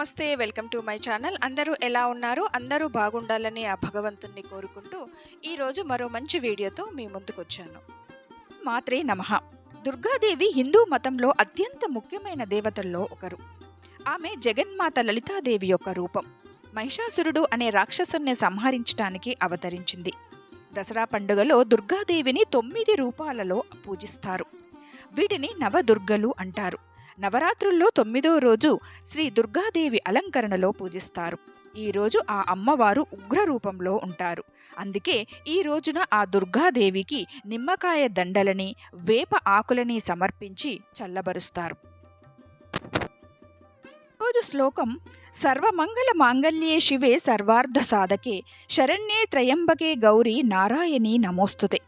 నమస్తే welcome to my channel. అందరూ ఎలా ఉన్నారు? అందరూ బాగుండాలని ఆ భగవంతుణ్ణి కోరుకుంటూ ఈరోజు మరో మంచి వీడియోతో మీ ముందుకొచ్చాను. మాత్రే నమః. దుర్గాదేవి హిందూ మతంలో అత్యంత ముఖ్యమైన దేవతల్లో ఒకరు. ఆమె జగన్మాత లలితాదేవి యొక్క రూపం. మహిషాసురుడు అనే రాక్షసుని సంహరించడానికి అవతరించింది. దసరా పండుగలో దుర్గాదేవిని తొమ్మిది రూపాలలో పూజిస్తారు. వీటిని నవదుర్గలు అంటారు. నవరాత్రుల్లో తొమ్మిదో రోజు శ్రీ దుర్గాదేవి అలంకరణలో పూజిస్తారు. ఈరోజు ఆ అమ్మవారు ఉగ్ర రూపంలో ఉంటారు. అందుకే ఈ రోజున ఆ దుర్గాదేవికి నిమ్మకాయ దండలని వేప ఆకులని సమర్పించి చల్లబరుస్తారు. రోజు శ్లోకం సర్వమంగళ మాంగళ్యే శివే సర్వార్థ సాధకే శరణ్యే త్రయంబకే గౌరీ నారాయణి నమోస్తుతే.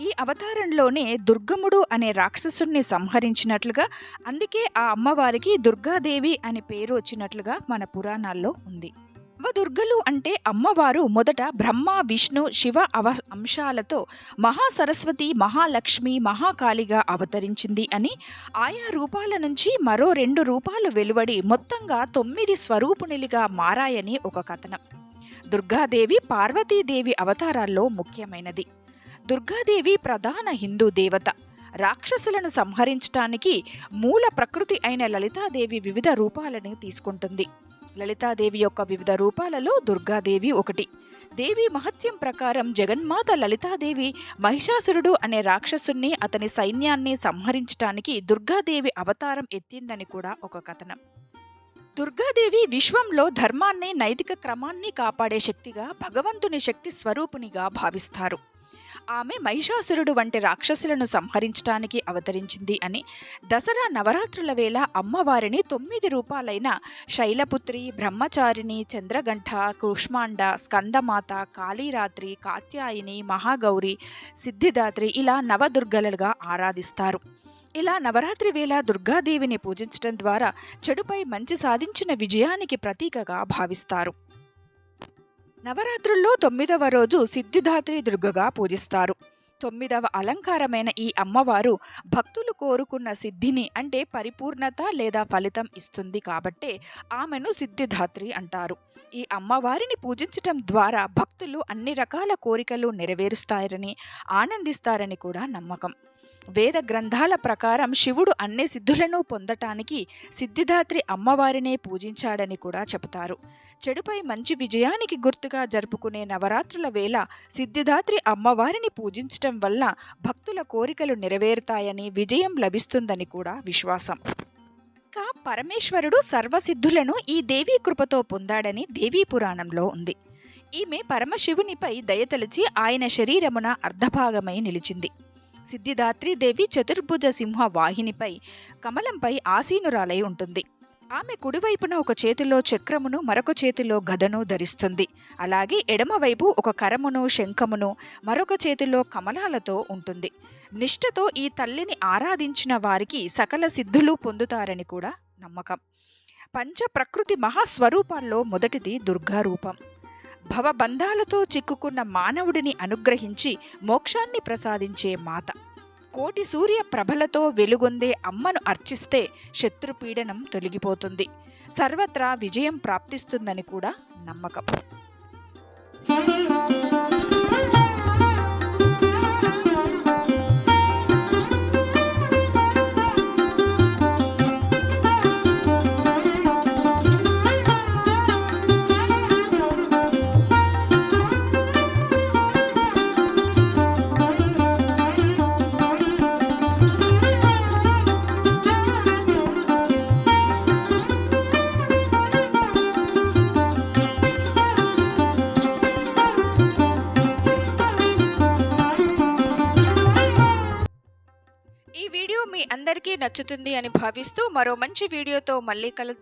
ఈ అవతారంలోనే దుర్గముడు అనే రాక్షసుణ్ణి సంహరించినట్లుగా అందుకే ఆ అమ్మవారికి దుర్గాదేవి అనే పేరు వచ్చినట్లుగా మన పురాణాల్లో ఉంది. నవదుర్గలు అంటే అమ్మవారు మొదట బ్రహ్మ విష్ణు శివ అవ అంశాలతో మహాసరస్వతి మహాలక్ష్మి మహాకాళిగా అవతరించింది అని ఆయా రూపాల నుంచి మరో రెండు రూపాలు వెలువడి మొత్తంగా తొమ్మిది స్వరూపుణులుగా మారాయని ఒక కథనం. దుర్గాదేవి పార్వతీదేవి అవతారాల్లో ముఖ్యమైనది. దుర్గాదేవి ప్రధాన హిందూ దేవత. రాక్షసులను సంహరించటానికి మూల ప్రకృతి అయిన లలితాదేవి వివిధ రూపాలను తీసుకుంటుంది. లలితాదేవి యొక్క వివిధ రూపాలలో దుర్గాదేవి ఒకటి. దేవి మహత్యం ప్రకారం జగన్మాత లలితాదేవి మహిషాసురుడు అనే రాక్షసుణ్ణి అతని సైన్యాన్ని సంహరించటానికి దుర్గాదేవి అవతారం ఎత్తిందని కూడా ఒక కథనం. దుర్గాదేవి విశ్వంలో ధర్మాన్ని నైతిక క్రమాన్ని కాపాడే శక్తిగా భగవంతుని శక్తి స్వరూపునిగా భావిస్తారు. ఆమె మహిషాసురుడు వంటి రాక్షసులను సంహరించడానికి అవతరించింది అని. దసరా నవరాత్రుల వేళ అమ్మవారిని తొమ్మిది రూపాలైన శైలపుత్రి బ్రహ్మచారిణి చంద్రగంఠ కుష్మాండ స్కందమాత కాళీరాత్రి కాత్యాయిని మహాగౌరి సిద్ధిదాత్రి ఇలా నవదుర్గలుగా ఆరాధిస్తారు. ఇలా నవరాత్రి వేళ దుర్గాదేవిని పూజించడం ద్వారా చెడుపై మంచి సాధించిన విజయానికి ప్రతీకగా భావిస్తారు. నవరాత్రుల్లో తొమ్మిదవ రోజు సిద్ధిదాత్రి దుర్గగా పూజిస్తారు. తొమ్మిదవ అలంకారమైన ఈ అమ్మవారు భక్తులు కోరుకున్న సిద్ధిని అంటే పరిపూర్ణత లేదా ఫలితం ఇస్తుంది కాబట్టే ఆమెను సిద్ధిదాత్రి అంటారు. ఈ అమ్మవారిని పూజించటం ద్వారా భక్తులు అన్ని రకాల కోరికలు నెరవేరుస్తారని ఆనందిస్తారని కూడా నమ్మకం. వేద గ్రంథాల ప్రకారం శివుడు అన్ని సిద్ధులను పొందటానికి సిద్ధిదాత్రి అమ్మవారినే పూజించాడని కూడా చెబుతారు. చెడుపై మంచి విజయానికి గుర్తుగా జరుపుకునే నవరాత్రుల వేళ సిద్ధిదాత్రి అమ్మవారిని పూజించటం వల్ల భక్తుల కోరికలు నెరవేరుతాయని విజయం లభిస్తుందని కూడా విశ్వాసం. ఇంకా పరమేశ్వరుడు సర్వసిద్ధులను ఈ దేవీ కృపతో పొందాడని దేవీ పురాణంలో ఉంది. ఈమె పరమశివునిపై దయతలిచి ఆయన శరీరమున అర్ధభాగమై నిలిచింది. సిద్ధిదాత్రి దేవి చతుర్భుజ సింహ వాహినిపై కమలంపై ఆసీనురాలై ఉంటుంది. ఆమె కుడివైపున ఒక చేతిలో చక్రమును మరొక చేతిలో గదను ధరిస్తుంది. అలాగే ఎడమవైపు ఒక కరమును శంఖమును మరొక చేతిలో కమలాలతో ఉంటుంది. నిష్ఠతో ఈ తల్లిని ఆరాధించిన వారికి సకల సిద్ధులు పొందుతారని కూడా నమ్మకం. పంచ ప్రకృతి మహాస్వరూపాల్లో మొదటిది దుర్గారూపం. భవబంధాలతో చిక్కుకున్న మానవుడిని అనుగ్రహించి మోక్షాన్ని ప్రసాదించే మాత. కోటి సూర్య ప్రభలతో వెలుగొందే అమ్మను అర్చిస్తే శత్రుపీడనం తొలగిపోతుంది. సర్వత్రా విజయం ప్రాప్తిస్తుందని కూడా నమ్మకం. అందరికీ నచ్చుతుంది అని భావిస్తూ మరో మంచి వీడియోతో మళ్ళీ కలు